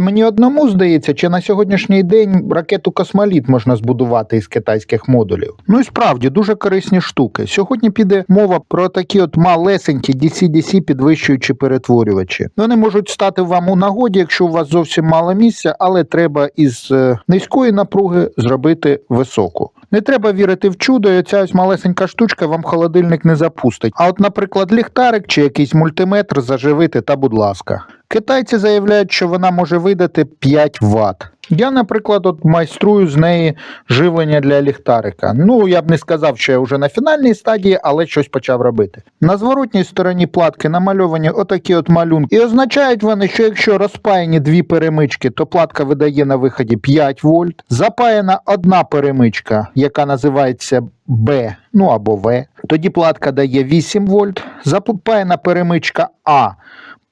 Це мені одному здається, чи на сьогоднішній день ракету Космоліт можна збудувати із китайських модулів. Ну і справді дуже корисні штуки. Сьогодні піде мова про такі от малесенькі DC-DC підвищуючі перетворювачі. Вони можуть стати вам у нагоді, якщо у вас зовсім мало місця, але треба із е, низької напруги зробити високу. Не треба вірити в чудо, і ця ось малесенька штучка вам холодильник не запустить. А от, наприклад, ліхтарик чи якийсь мультиметр заживити та будь ласка. Китайці заявляють, що вона може видати 5 Вт. Я, наприклад, от майструю з неї живлення для ліхтарика. Ну, я б не сказав, що я вже на фінальній стадії, але щось почав робити. На зворотній стороні платки намальовані отакі от малюнки. І означають вони, що якщо розпаяні дві перемички, то платка видає на виході 5 вольт. Запаяна одна перемичка, яка називається Б, ну або В. Тоді платка дає 8 вольт. Запаяна перемичка А.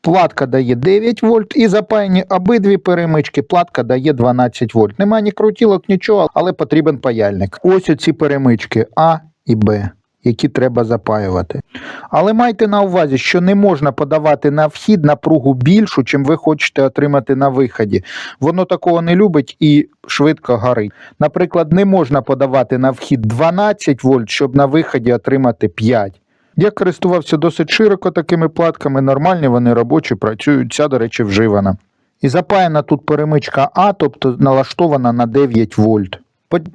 Платка дає 9 вольт і запаяні обидві перемички. Платка дає 12 вольт. Нема ні крутілок, нічого, але потрібен паяльник. Ось оці перемички А і Б, які треба запаювати. Але майте на увазі, що не можна подавати на вхід напругу більшу, чим ви хочете отримати на виході. Воно такого не любить і швидко горить. Наприклад, не можна подавати на вхід 12 вольт, щоб на виході отримати 5. Я користувався досить широко такими платками, нормальні вони робочі, працюють, ця, до речі, вживана. І запаяна тут перемичка А, тобто налаштована на 9 вольт.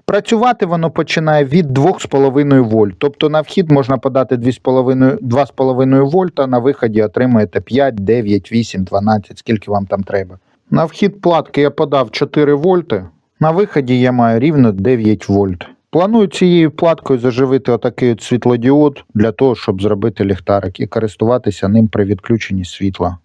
Працювати воно починає від 2,5 вольт. Тобто на вхід можна подати 2,5 2,5 вольта, на виході отримаєте 5, 9, 8, 12, скільки вам там треба. На вхід платки я подав 4 вольти, на виході я маю рівно 9 вольт. Планую цією платкою заживити отакий от світлодіод для того, щоб зробити ліхтарик і користуватися ним при відключенні світла.